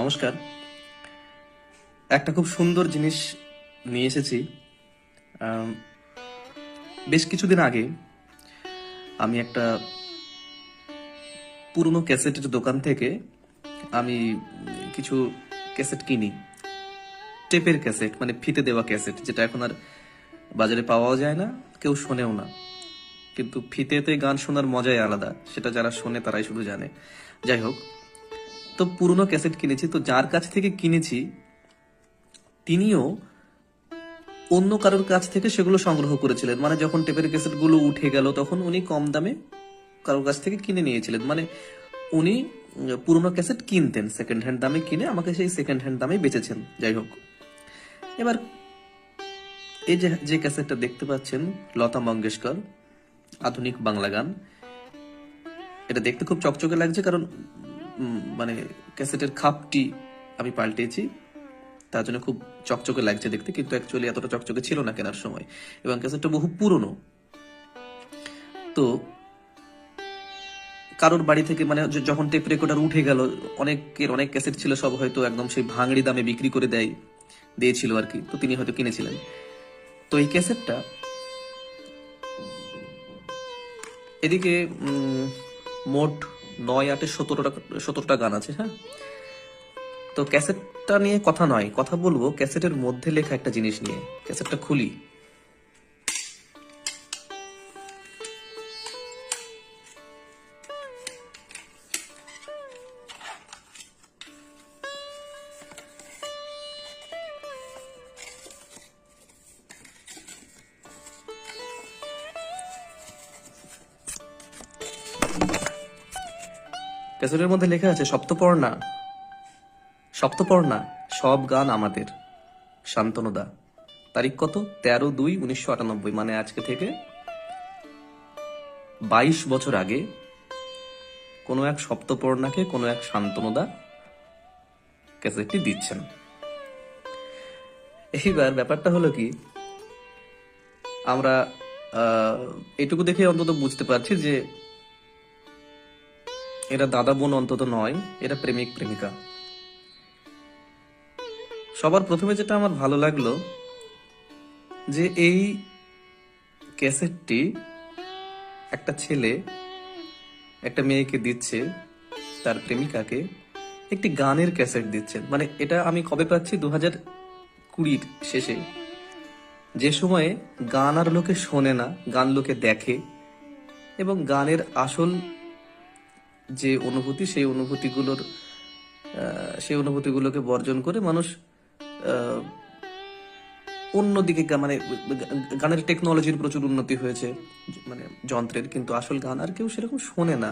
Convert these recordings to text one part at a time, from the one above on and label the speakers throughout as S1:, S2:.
S1: নমস্কার। একটা খুব সুন্দর জিনিস নিয়ে এসেছি। বেশ কিছুদিন আগে আমি একটা পুরনো ক্যাসেটের দোকান থেকে আমি কিছু ক্যাসেট কিনি। টেপের ক্যাসেট মানে ফিতে দেওয়া ক্যাসেট, যেটা এখন আর বাজারে পাওয়াও যায় না, কেউ শোনেও না। কিন্তু ফিতেতে গান শোনার মজাই আলাদা, সেটা যারা শোনে তারাই শুধু জানে। যাই হোক তো পুরনো ক্যাসেট কিনেছি, তো যার কাছ থেকে কিনেছি, তিনিও অন্য কারোর কাছ থেকে সেগুলো সংগ্রহ করেছিলেন। মানে যখন টেপের ক্যাসেটগুলো উঠে গেল, তখন উনি কম দামে কারোর কাছ থেকে কিনে নিয়েছিলেন। মানে উনি পুরনো ক্যাসেট কিনতেন সেকেন্ড হ্যান্ড দামে কিনে আমাকে সেই সেকেন্ড হ্যান্ড দামে বেচেছেন, যাই হোক। এবার, এই যে যে ক্যাসেটটা দেখতে পাচ্ছেন, লতা মঙ্গেশকর, আধুনিক বাংলা গান। এটা দেখতে খুব চকচকে লাগছে, কারণ মানে ক্যাসেটের খাপটি আমি পাল্টেছি। তার জন্য খুব চকচকে লাগছে দেখতে, কিন্তু অ্যাকচুয়ালি এতটা চকচকে ছিল না কেনার সময়। এবং ক্যাসেটটা বহু পুরনো। তো কারোর বাড়ি থেকে মানে যখন টেপ রেকর্ডার উঠে গেল, অনেকের অনেক ক্যাসেট ছিল সব হয়তো একদম সেই ভাঙড়ি দামে বিক্রি করে দেয়, দিয়েছিল আর কি। তো তিনি হয়তো কিনেছিলেন। তো এই ক্যাসেটটা এদিকে মোট নয় আটে সতেরোটা সতেরোটা গান আছে হ্যাঁ? তো ক্যাসেটটা নিয়ে কথা নয়, কথা বলব ক্যাসেটের মধ্যে লেখা একটা জিনিস নিয়ে, ক্যাসেটটা খুলি। ক্যাসেটের মধ্যে লেখা আছে, সপ্তপর্ণা। সপ্তপর্ণা, সব গান আমাদের। শান্তনুদা। তারিখ কত? তেরো দুই উনিশশো আটানব্বই। মানে আজকে থেকে বাইশ বছর আগে কোনো এক সপ্তপর্ণাকে কোনো এক শান্তনুদা ক্যাসেটটি দিচ্ছেন। এইবার ব্যাপারটা হলো কি, আমরা এটুকু দেখে অন্তত বুঝতে পারছি যে এরা দাদা বোন অন্তত নয় এরা প্রেমিক, প্রেমিকা। সবার প্রথমে যেটা আমার ভালো লাগল, যে এই ক্যাসেটটি একটা ছেলে একটা মেয়েকে দিচ্ছে, তার প্রেমিকাকে একটি গানের ক্যাসেট দিচ্ছেন মানে এটা আমি কবে পাচ্ছি? দু হাজার কুড়ির শেষে। যে সময়ে গান আর লোকে শোনে না, গান লোকে দেখে, এবং গানের আসল যে অনুভূতি, সেই অনুভূতিগুলোর সেই অনুভূতিগুলোকে বর্জন করে মানুষ অন্যদিকে মানে গানের টেকনোলজির প্রচুর উন্নতি হয়েছে মানে যন্ত্রের, কিন্তু আসল গান আর কেউ সেরকম শোনে না।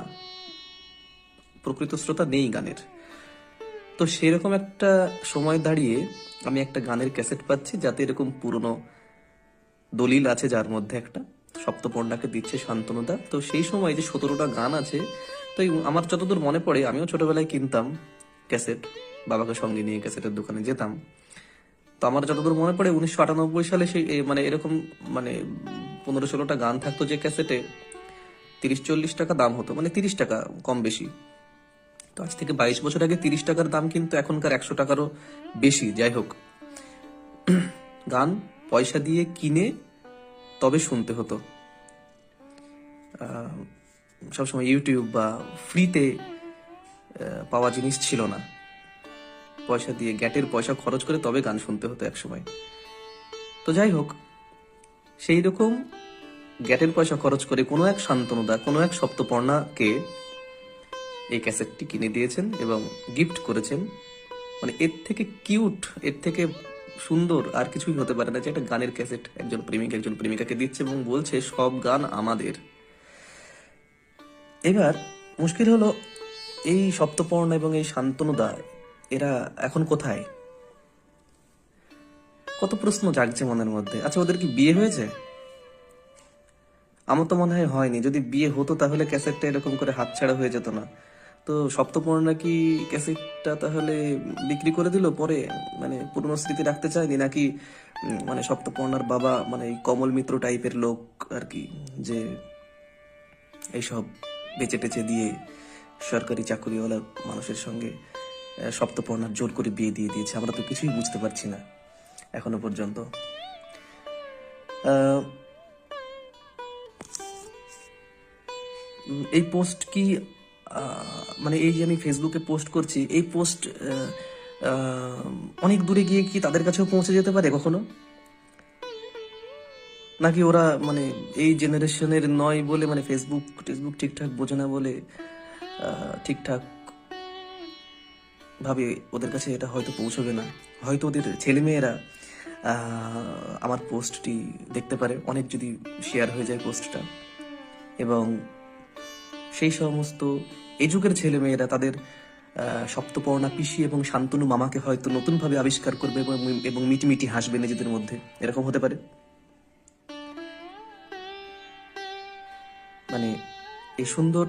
S1: প্রকৃত শ্রোতা নেই গানের। তো সেরকম একটা সময় দাঁড়িয়ে আমি একটা গানের ক্যাসেট পাচ্ছি, যাতে এরকম পুরনো দলিল আছে যার মধ্যে একটা, সপ্তপর্ণাকে দিচ্ছে শান্তনুদা। তো সেই সময় যে সতেরোটা গান আছে তো আমার যতদূর মনে পড়ে, আমিও ছোটবেলায় কিনতাম ক্যাসেট, বাবাকে সঙ্গে নিয়ে ক্যাসেটের দোকানে যেতাম। তো আমার যতদূর মনে পড়ে, উনিশশো আটানব্বই সালে সেই মানে এরকম মানে পনেরো ষোলোটা গান থাকতো যে ক্যাসেটে তিরিশ চল্লিশ টাকা দাম হতো মানে তিরিশ টাকা কম বেশি। তো আজ থেকে বাইশ বছর আগে তিরিশ টাকার দাম কিন্তু এখনকার একশো টাকারও বেশি, যাই হোক। গান পয়সা দিয়ে কিনে তবে শুনতে হতো। সবসময় ইউটিউব বা ফ্রিতে পাওয়া জিনিস ছিল না। পয়সা দিয়ে, গ্যাটের পয়সা খরচ করে তবে গান শুনতে হতো একসময়। তো যাই হোক, সেই রকম গ্যাটের পয়সা খরচ করে কোনো এক শান্তনুদা, কোনো এক সপ্তপর্ণাকে এই ক্যাসেটটি কিনে দিয়েছেন এবং গিফট করেছেন। মানে এর থেকে কিউট, এর থেকে সুন্দর আর কিছুই হতে পারে না যে একটা গানের ক্যাসেট একজন প্রেমিক, একজন প্রেমিকাকে দিচ্ছে এবং বলছে, সব গান আমাদের। এবার মুশকিল হলো, এই সপ্তপর্ণ এবং এই শান্তনুদা, এরা এখন কোথায়? কত প্রশ্ন জাগছে মনের মধ্যে। আচ্ছা ওদের কি বিয়ে হয়েছে? আমার তো মনে হয় হয়নি। যদি বিয়ে হতো তাহলে ক্যাসেটটা এরকম করে হাতছাড়া হয়ে যেত না। তো সপ্তপর্ণা কি ক্যাসেটটা তাহলে বিক্রি করে দিল পরে? মানে পুরনো স্মৃতি রাখতে চায়নি নাকি মানে সপ্তপর্ণার বাবা মানে কমল মিত্র টাইপের লোক আর কি, যে এইসব বেচে টেচে দিয়ে সরকারি চাকুরিওয়ালা মানুষের সঙ্গে সপ্তপর্ণার জোর করে বিয়ে দিয়ে দিয়েছে। আমরা তো কিছুই বুঝতে পারছি না এখনও পর্যন্ত। এই পোস্ট কি মানে এই যে আমি ফেসবুকে পোস্ট করছি, এই পোস্ট অনেক দূরে গিয়ে কি তাদের কাছেও পৌঁছে যেতে পারে কখনো? নাকি ওরা মানে এই জেনারেশনের নয় বলে মানে ফেসবুক টেসবুক ঠিকঠাক বোঝে না বলে ঠিকঠাক ভাবে ওদের কাছে এটা হয়তো পৌঁছবে না। হয়তো ওদের ছেলেমেয়েরা আমার পোস্টটি দেখতে পারে, অনেক যদি শেয়ার হয়ে যায় পোস্টটা। এবং সেই সমস্ত যুগের ছেলেমেয়েরা তাদের সপ্তপর্ণা পিসি এবং শান্তনু মামাকে হয়তো নতুনভাবে আবিষ্কার করবে এবং মিটিমিটি হাসবে নিজেদের মধ্যে। এরকম হতে পারে। এই সুন্দর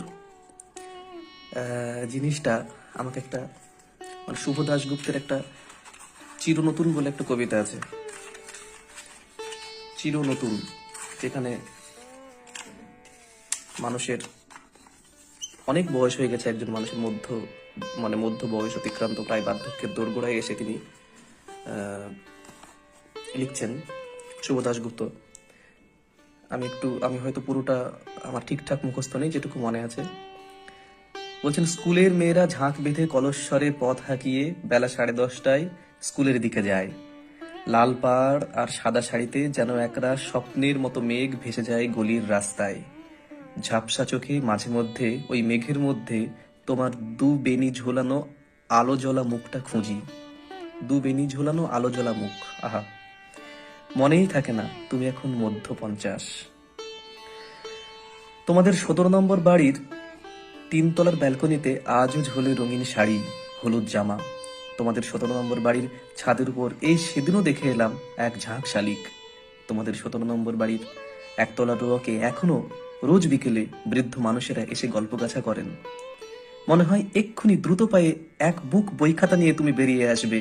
S1: জিনিসটা আমাকে একটা মানে শুভ দাশগুপ্তের একটা চির নতুন বলে একটা কবিতা আছে। চির নতুন যেখানে মানুষের অনেক বয়স হয়ে গেছে, একজন মানুষের মধ্য মানে মধ্য বয়স অতিক্রান্ত প্রায় বার্ধক্যের দোরগোড়ায় এসে তিনি লিখছেন। শুভ দাশগুপ্ত আমি একটু, আমি হয়তো পুরোটা আমার ঠিকঠাক মুখস্থ নেই, যেটুকু মনে আছে। বলছেন, স্কুলের মেয়েরা ঝাঁক বেঁধে কলস্বরে পথ হাঁকিয়ে বেলা সাড়ে দশটায় স্কুলের দিকে যায়। লাল পাড় আর সাদা শাড়িতে যেন একরা স্বপ্নের মতো মেঘ ভেসে যায় গলির রাস্তায়। ঝাপসা চোখে মাঝে মধ্যে, ওই মেঘের মধ্যে তোমার দু বেনি ঝোলানো আলো জ্বলা মুখটা খুঁজি। দু বেনি ঝোলানো আলো জ্বলা মুখ, আহা। মনেই থাকে না, তুমি এখন মধ্য পঞ্চাশ তোমাদের সতেরো নম্বর বাড়ির তিনতলার ব্যালকনিতে আজও ঝোলে রঙিন শাড়ি, হলুদ জামা। তোমাদের সতেরো নম্বর বাড়ির ছাদের উপর এই সেদিনও দেখে এলাম এক ঝাঁক শালিক। তোমাদের সতেরো নম্বর বাড়ির একতলা রোয়াকে এখনও রোজ বিকেলে বৃদ্ধ মানুষেরা এসে গল্পগাছা করেন। মনে হয় এক্ষুনি দ্রুত পায়ে এক বুক বই খাতা নিয়ে তুমি বেরিয়ে আসবে।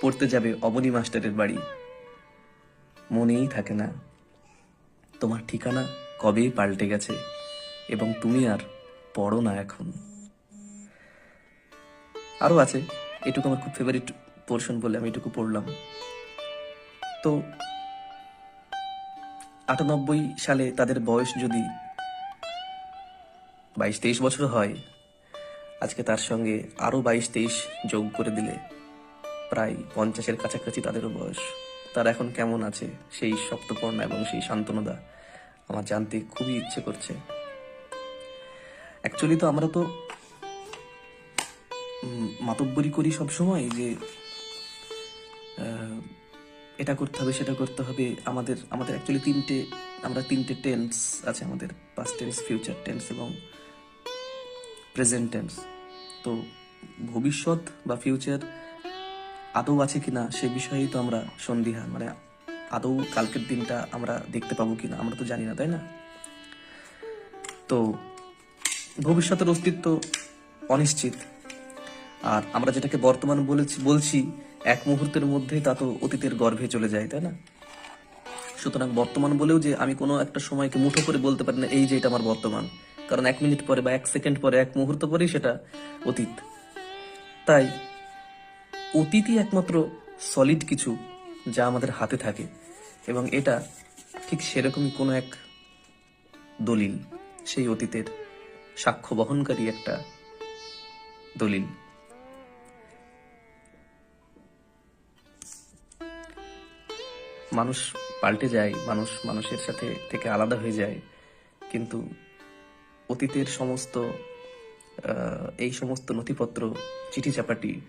S1: পড়তে যাবে অবনী মাস্টারের বাড়ি। মনেই থাকে না। তোমার ঠিকানা কবেই পাল্টে গেছে এবং তুমি আর পড়ো না এখন। আরও আছে, এটুকু আমার খুব ফেভারিট পোর্শন বলে আমি এটুকু পড়লাম। তো আটানব্বই সালে তাদের বয়স যদি বাইশ তেইশ বছর হয়, আজকে তার সঙ্গে আরও বাইশ তেইশ যোগ করে দিলে প্রায় পঞ্চাশের কাছাকাছি তাদেরও বয়স। তারা এখন কেমন আছে সেই সপ্তপর্ণা এবং সেই শান্তনুদা আমার জানতে খুবই ইচ্ছে করছে। অ্যাকচুয়ালি তো আমরা তো মাতব্বরি করি সব সময় যে এটা করতে হবে, সেটা করতে হবে। আমাদের আমাদের অ্যাকচুয়ালি তিনটে, আমরা তিনটে টেন্স আছে আমাদের পাস্ট টেন্স ফিউচার টেন্স এবং প্রেজেন্ট টেন্স তো ভবিষ্যৎ বা ফিউচার আদৌ আছে কিনা সে বিষয়েই তো আমরা সন্দিহান। মানে আদৌ কালকের দিনটা আমরা দেখতে পাবো কিনা, আমরা তো জানি না, তাই না? তো ভবিষ্যতের অস্তিত্ব অনিশ্চিত। আর আমরা যেটাকে বর্তমান বলেছি, বলছি, এক মুহূর্তের মধ্যেই তা তো অতীতের গর্ভে চলে যায়, তাই না? সুতরাং বর্তমান বলেও যে আমি কোনো একটা সময়কে মুঠো করে বলতে পারি না, এই যে এটা আমার বর্তমান। কারণ এক মিনিট পরে বা এক সেকেন্ড পরে, এক মুহূর্ত পরেই সেটা অতীত। তাই অতীতই একমাত্র সলিড কিছু যা আমাদের হাতে থাকে এবং এটা ঠিক সেরকমই কোনো এক দলিল, সেই অতীতের সাক্ষ্য বহনকারী একটা দলিল। মানুষ পাল্টে যায়, মানুষ মানুষের সাথে থেকে আলাদা হয়ে যায়, কিন্তু অতীতের সমস্ত এই সমস্ত নথিপত্র চিঠি চাপাটি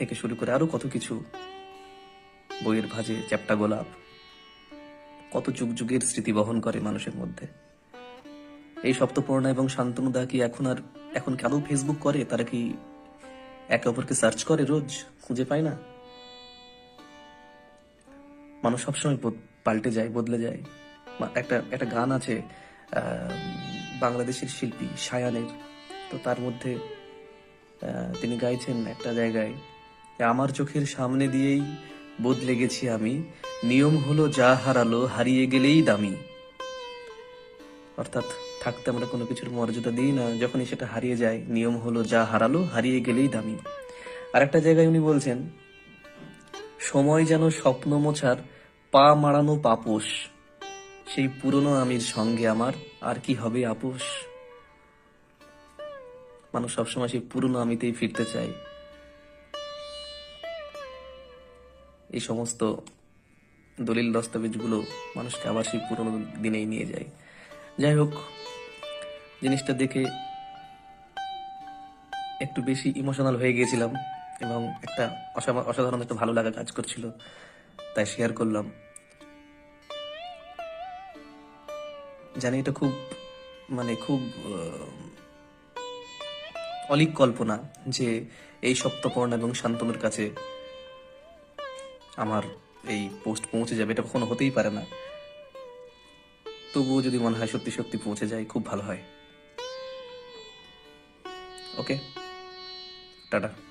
S1: থেকে শুরু করে আরও কত কিছু। বইয়ের ভাজে চ্যাপ্টা গোলাপ। কত যুগ যুগের স্মৃতি বহন করে মানুষের মধ্যে। এই সপ্তপর্ণা এবং শান্তনুদা কি এখন আর, এখন কি আদৌ ফেসবুক করে? তারা কি একে অপরকে সার্চ করে রোজ? খুঁজে পায় না? মানুষ সবসময় পাল্টে যায়, বদলে যায়। একটা একটা গান আছে বাংলাদেশের শিল্পী সায়ানের। তো তার মধ্যে তিনি গাইছেন একটা জায়গায় আমার চোখের সামনে দিয়েই বদলে গেছি আমি। নিয়ম হলো যা হারালো হারিয়ে গেলেই দামি। অর্থাৎ থাকতে আমরা কোনো কিছুর মর্যাদা দিই না, যখনই সেটা হারিয়ে যায়। নিয়ম হলো যা হারালো হারিয়ে গেলেই দামি। আর একটা জায়গায় উনি বলছেন, সময় যেন স্বপ্ন মোছার পা মারানো পাপোশ। সেই পুরনো আমির সঙ্গে আমার আর কি হবে আপোষ? মানুষ সবসময় সেই পুরনো আমিতেই ফিরতে চায়। এই সমস্ত দলিল দস্তাবেজগুলো মানুষকে আবার সেই পুরনো দিনেই নিয়ে যায়। যাই হোক, জিনিসটা দেখে একটু বেশি ইমোশনাল হয়ে গিয়েছিলাম এবং একটা অসা- অসাধারণ একটা ভালো লাগা কাজ করছিল, তাই শেয়ার করলাম। জানি এটা খুব মানে খুব অলিক কল্পনা যে এই সপ্তপর্ণ এবং শান্তনুর কাছে আমার এই পোস্ট পৌঁছে যাবে, এটা কখনো হতেই পারে না। তবুও যদি মনে হয় সত্যি সত্যি পৌঁছে যায়, খুব ভালো হয়। Okay tata.